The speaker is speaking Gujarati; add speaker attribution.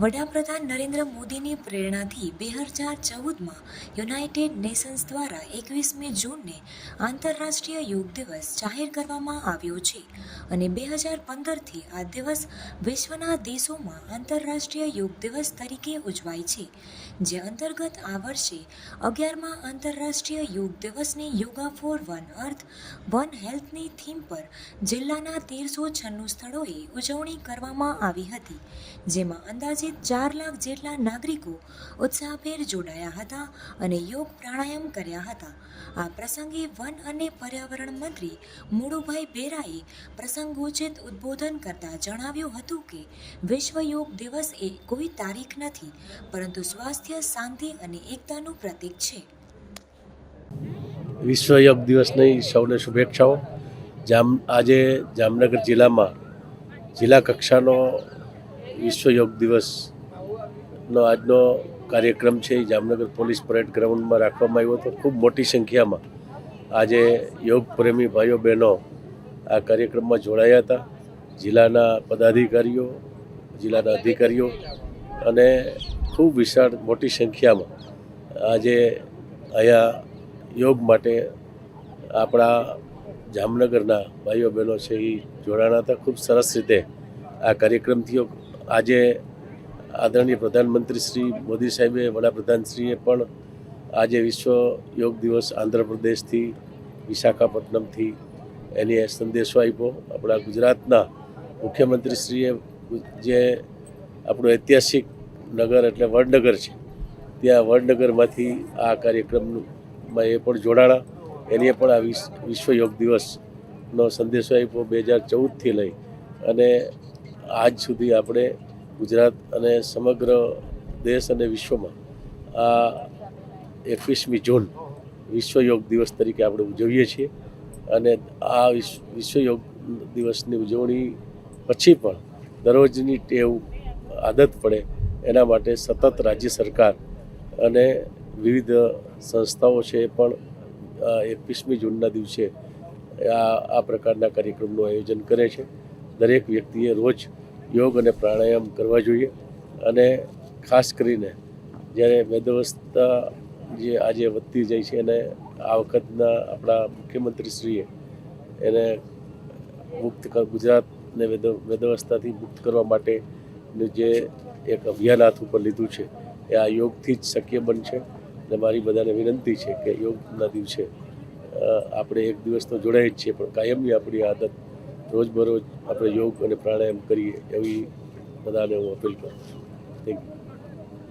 Speaker 1: વડાપ્રધાન નરેન્દ્ર મોદીની પ્રેરણાથી બે હજાર ચૌદમાં યુનાઇટેડ નેશન્સ દ્વારા એકવીસમી જૂનને આંતરરાષ્ટ્રીય યોગ દિવસ જાહેર કરવામાં આવ્યો છે અને બે હજાર પંદરથી આ દિવસ વિશ્વના દેશોમાં આંતરરાષ્ટ્રીય યોગ દિવસ તરીકે ઉજવાય છે, જે અંતર્ગત આ વર્ષે અગિયારમાં આંતરરાષ્ટ્રીય યોગ દિવસની yoga for one earth one હેલ્થની theme પર જિલ્લાના તેરસો છન્નું સ્થળોએ ઉજવણી કરવામાં આવી હતી, જેમાં ચાર લાખ જેટલા નાગરિકો ઉત્સાહભેર જોડાયા હતા અને યોગ પ્રાણાયામ કર્યા હતા. આ પ્રસંગે વન અને પર્યાવરણ મંત્રી મુળુભાઈ બેરાએ પ્રસંગોચિત ઉદ્બોધન કરતા જણાવ્યું હતું કે, વિશ્વ યોગ દિવસ એ કોઈ તારીખ નથી, પરંતુ સ્વાસ્થ્ય, શાંતિ અને એકતાનું પ્રતીક છે.
Speaker 2: વિશ્વ યોગ દિવસની સૌને શુભેચ્છાઓ. જામ, આજે જામનગર જિલ્લામાં જિલ્લા કક્ષાનો વિશ્વ યોગ દિવસનો આજનો કાર્યક્રમ છે જામનગર પોલીસ પરેડ ગ્રાઉન્ડમાં રાખવામાં આવ્યો હતો. ખૂબ મોટી સંખ્યામાં આજે યોગ પ્રેમી ભાઈઓ બહેનો આ કાર્યક્રમમાં જોડાયા હતા. જિલ્લાના પદાધિકારીઓ, જિલ્લાના અધિકારીઓ અને ખૂબ વિશાળ મોટી સંખ્યામાં આજે અહીંયા યોગ માટે આપણા જામનગરના ભાઈઓ બહેનો છે, એ જોડાણા હતા. ખૂબ સરસ રીતે આ કાર્યક્રમ થયો આજે આદરણીય પ્રધાનમંત્રી શ્રી મોદી સાહેબે, વડાપ્રધાનશ્રીએ પણ આજે વિશ્વ યોગ દિવસ આંધ્રપ્રદેશથી વિશાખાપટ્ટનમથી એની સંદેશો આપ્યો. આપણા ગુજરાતના મુખ્યમંત્રીશ્રીએ જે આપણું ઐતિહાસિક નગર એટલે વડનગર છે, ત્યાં વડનગરમાંથી આ કાર્યક્રમમાં એ પણ જોડાણા. એને પણ આ વિશ- વિશ્વ યોગ દિવસનો સંદેશો આપ્યો બે હજાર ચૌદથી લઈ. અને આજ સુધી આપણે ગુજરાત અને સમગ્ર દેશ અને વિશ્વમાં આ એકવીસમી જૂન વિશ્વ યોગ દિવસ તરીકે આપણે ઉજવીએ છીએ અને આ વિશ્વ યોગ દિવસની ઉજવણી પછી પણ દરરોજની ટેવ આદત પડે એના માટે સતત રાજ્ય સરકાર અને વિવિધ સંસ્થાઓ છે એ પણ એકવીસમી જૂનના દિવસે આ આ પ્રકારના કાર્યક્રમનું આયોજન કરે છે. દરેક વ્યક્તિએ રોજ યોગ અને પ્રાણાયામ કરવા જોઈએ. અને ખાસ કરીને જ્યારે વેદવસ્થા જે આજે વધતી જાય છે અને આ વખતના આપણા મુખ્યમંત્રીશ્રીએ એને મુક્ત ગુજરાતને વેદ વેદવસ્થાથી મુક્ત કરવા માટેનું જે એક અભિયાન હાથ ઉપર લીધું છે, એ આ યોગથી જ શક્ય બનશે. અને મારી બધાને વિનંતી છે કે યોગના દિવસે આપણે એક દિવસ તો જોડાય જ છીએ, પણ કાયમની આપણી આદત રોજબરોજ આપણે યોગ અને પ્રાણાયામ કરીએ એવી બધાને હું અપીલ કરું થેન્ક યુ